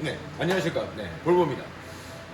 네, 안녕하십니까. 네, 볼보입니다.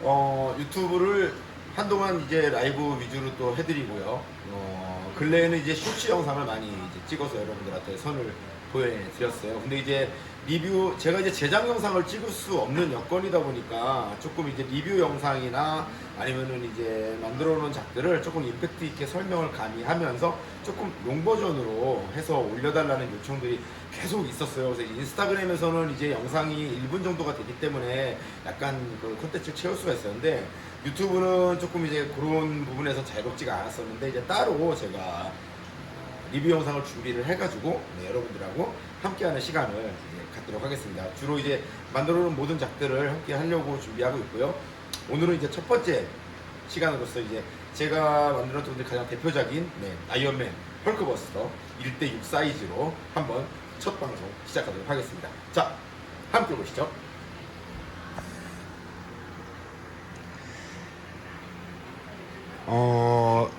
어, 유튜브를 한동안 이제 라이브 위주로 또 해드리고요. 어, 근래에는 이제 쇼츠 영상을 많이 이제 찍어서 여러분들한테 선을 보여드렸어요. 근데 이제 리뷰, 제가 이제 제작 영상을 찍을 수 없는 여건이다 보니까 조금 이제 리뷰 영상이나 아니면은 이제 만들어 놓은 작들을 조금 임팩트 있게 설명을 가미하면서 조금 롱 버전으로 해서 올려달라는 요청들이 계속 있었어요. 그래서 인스타그램에서는 이제 영상이 1분 정도가 되기 때문에 약간 그 콘텐츠를 채울 수가 있었는데 유튜브는 조금 이제 그런 부분에서 자유롭지가 않았었는데 이제 따로 제가 어, 리뷰 영상을 준비를 해가지고 네, 여러분들하고 함께하는 시간을 이제 갖도록 하겠습니다. 주로 이제 만들어놓은 모든 작들을 함께 하려고 준비하고 있고요. 오늘은 이제 첫 번째 시간으로서 이제 제가 분들 가장 대표적인 네, 아이언맨 헐크버스터 1대6 사이즈로 한번 첫 방송 시작하도록 하겠습니다. 자, 함께 보시죠. 어,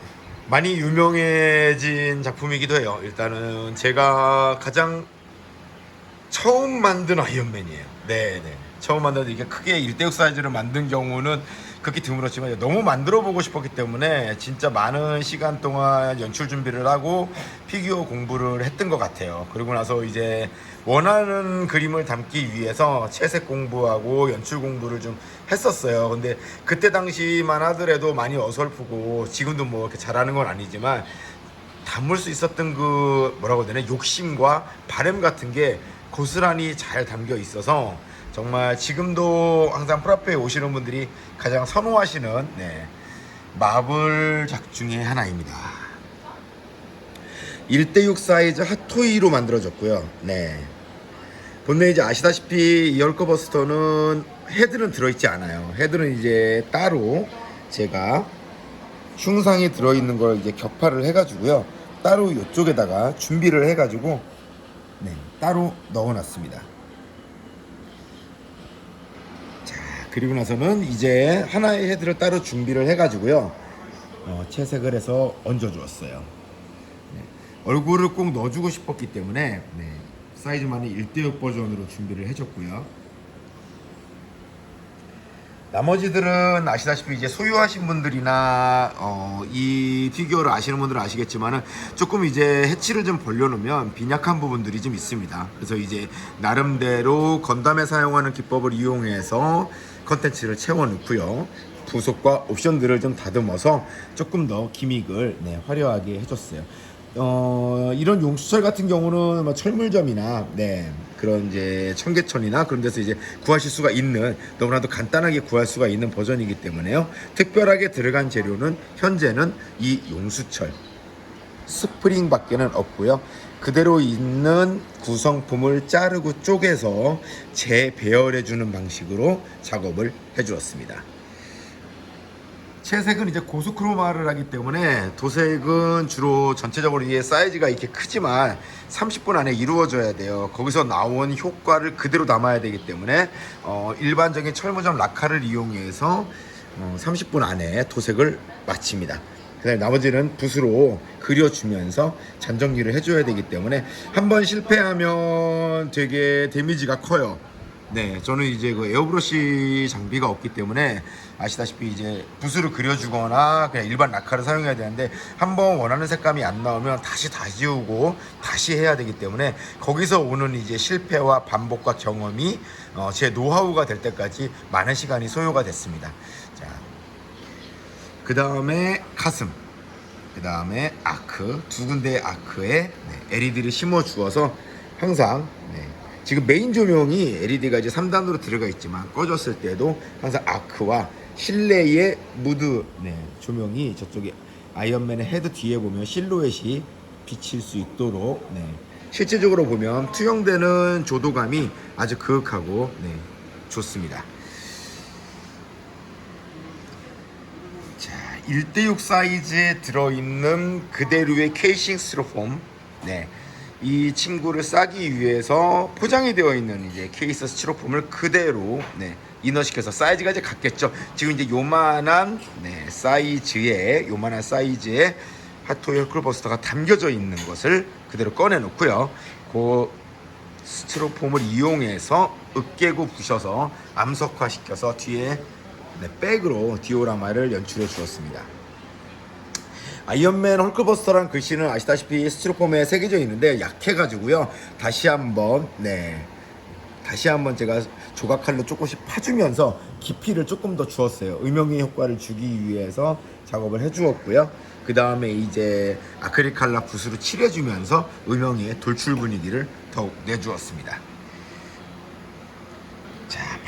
많이 유명해진 작품이기도 해요. 일단은 제가 가장 처음 만든 아이언맨이에요. 네, 네. 처음 만든 이게 크게 1대6 사이즈를 만든 경우는 극히 드물었지만 너무 만들어 보고 싶었기 때문에 진짜 많은 시간 동안 연출 준비를 하고 피규어 공부를 했던 것 같아요. 그리고 나서 이제 원하는 그림을 담기 위해서 채색 공부하고 연출 공부를 좀 했었어요. 근데 그때 당시만 하더라도 많이 어설프고 지금도 뭐 이렇게 잘하는 건 아니지만 담을 수 있었던 그 뭐라고 해야 되나 욕심과 바램 같은 게 고스란히 잘 담겨 있어서 정말 지금도 항상 프라페에 오시는 분들이 가장 선호하시는 네, 마블작 중에 하나입니다. 1대6 사이즈 핫토이로 만들어졌고요. 네. 본래 이제 아시다시피 이 헐커버스터는 헤드는 들어있지 않아요. 헤드는 이제 따로 제가 흉상이 들어있는 걸 이제 격파를 해가지고요. 따로 이쪽에다가 준비를 해가지고 네, 따로 넣어놨습니다. 자, 그리고 나서는 이제 하나의 헤드를 따로 준비를 해가지고요. 어, 채색을 해서 얹어주었어요. 네, 얼굴을 꼭 넣어주고 싶었기 때문에 네, 사이즈만의 1대6 버전으로 준비를 해줬고요. 나머지들은 아시다시피 이제 소유하신 분들이나 어, 이 피규어를 아시는 분들은 아시겠지만은 조금 이제 해치를 좀 벌려놓으면 빈약한 부분들이 좀 있습니다. 그래서 이제 나름대로 건담에 사용하는 기법을 이용해서 컨텐츠를 채워넣고요. 부속과 옵션들을 좀 다듬어서 조금 더 기믹을 네, 화려하게 해줬어요. 어, 이런 용수철 같은 경우는 뭐 철물점이나 네, 그런 이제 청계천이나 그런 데서 이제 구하실 수가 있는 너무나도 간단하게 구할 수가 있는 버전이기 때문에요. 특별하게 들어간 재료는 현재는 이 용수철 스프링밖에는 없고요. 그대로 있는 구성품을 자르고 쪼개서 재배열해 주는 방식으로 작업을 해 주었습니다. 채색은 이제 고수 크로마를 하기 때문에 도색은 주로 전체적으로 이게 사이즈가 이렇게 크지만 30분 안에 이루어져야 돼요. 거기서 나온 효과를 그대로 담아야 되기 때문에 어, 일반적인 철무점 라카를 이용해서 어, 30분 안에 도색을 마칩니다. 그다음에 나머지는 붓으로 그려주면서 잔정리를 해줘야 되기 때문에 한 번 실패하면 되게 데미지가 커요. 네, 저는 이제 그 에어브러시 장비가 없기 때문에 아시다시피 이제 붓으로 그려주거나 그냥 일반 라카를 사용해야 되는데 한번 원하는 색감이 안 나오면 다시 다 지우고 다시 해야 되기 때문에 거기서 오는 이제 실패와 반복과 경험이 어, 제 노하우가 될 때까지 많은 시간이 소요가 됐습니다. 자, 그 다음에 가슴, 그 다음에 아크 두 군데의 아크에 네, LED를 심어 주어서 항상 네, 지금 메인 조명이 LED가 이제 3단으로 들어가 있지만 꺼졌을 때도 항상 아크와 실내의 무드 네, 조명이 저쪽에 아이언맨의 헤드 뒤에 보면 실루엣이 비칠 수 있도록 네, 실제적으로 보면 투영되는 조도감이 아주 그윽하고 네, 좋습니다. 자, 1대6 사이즈에 들어있는 그대로의 케이싱 스티로폼. 네. 이 친구를 싸기 위해서 포장이 되어 있는 이제 케이스 스티로폼을 그대로 네, 인어시켜서 사이즈가 이제 같겠죠. 지금 이제 요만한 네, 사이즈의 요만한 사이즈의 핫토이 헐클버스터가 담겨져 있는 것을 그대로 꺼내 놓고요. 그 스티로폼을 이용해서 으깨고 부셔서 암석화 시켜서 뒤에 네, 백으로 디오라마를 연출해 주었습니다. 아이언맨 헐크버스터라는 글씨는 아시다시피 스티로폼에 새겨져 있는데 약해가지고요. 다시 한번 네 다시 한번 제가 조각칼로 조금씩 파주면서 깊이를 조금 더 주었어요. 음영의 효과를 주기 위해서 작업을 해주었고요. 그 다음에 이제 아크릴 칼라 붓으로 칠해주면서 음영의 돌출 분위기를 더욱 내주었습니다.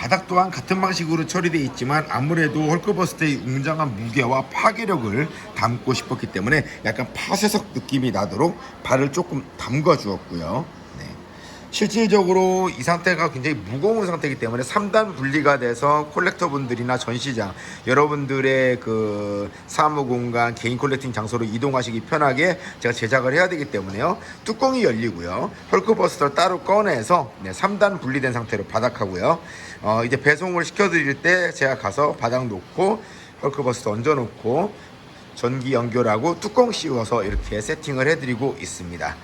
자, 바닥 또한 같은 방식으로 처리되어 있지만 아무래도 헐크버스터의 웅장한 무게와 파괴력을 담고 싶었기 때문에 약간 파쇄석 느낌이 나도록 발을 조금 담가 주었고요. 네. 실질적으로 이 상태가 굉장히 무거운 상태이기 때문에 3단 분리가 돼서 콜렉터 분들이나 전시장 여러분들의 그 사무 공간 개인 콜렉팅 장소로 이동하시기 편하게 제가 제작을 해야 되기 때문에요. 뚜껑이 열리고요. 헐크버스터를 따로 꺼내서 네, 3단 분리된 상태로 바닥하고요. 어, 이제 배송을 시켜드릴 때 제가 가서 바닥 놓고 헐크버스터 얹어 놓고 전기 연결하고 뚜껑 씌워서 이렇게 세팅을 해드리고 있습니다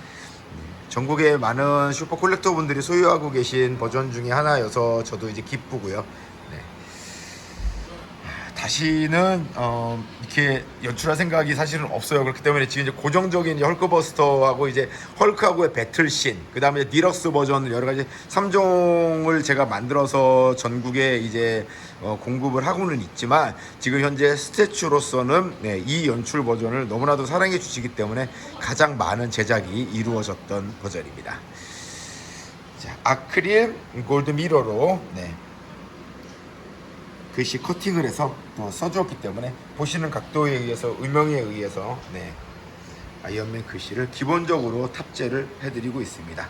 전국의 많은 슈퍼 콜렉터 분들이 소유하고 계신 버전 중에 하나여서 저도 이제 기쁘고요. 네. 다시는 어, 이렇게 연출할 생각이 사실은 없어요. 그렇기 때문에 지금 이제 고정적인 헐크버스터하고 이제 헐크하고의 배틀씬, 그 다음에 디럭스 버전 여러 가지 3종을 제가 만들어서 전국에 이제 어, 공급을 하고는 있지만 지금 현재 스태츄로서는 네, 이 연출 버전을 너무나도 사랑해 주시기 때문에 가장 많은 제작이 이루어졌던 버전입니다. 자, 아크릴 골드 미러로 네, 글씨 커팅을 해서 또 써주었기 때문에 보시는 각도에 의해서 음영에 의해서 네, 아이언맨 글씨를 기본적으로 탑재를 해드리고 있습니다. 자,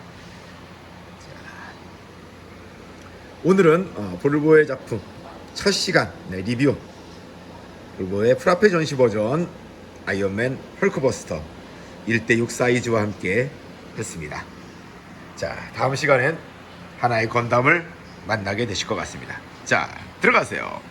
오늘은 어, 볼보의 작품 첫 시간 네, 리뷰 볼보의 프라페 전시 버전 아이언맨 헐크버스터 1대6 사이즈와 함께 했습니다. 자 다음 시간엔 하나의 건담을 만나게 되실 것 같습니다. 자 들어가세요.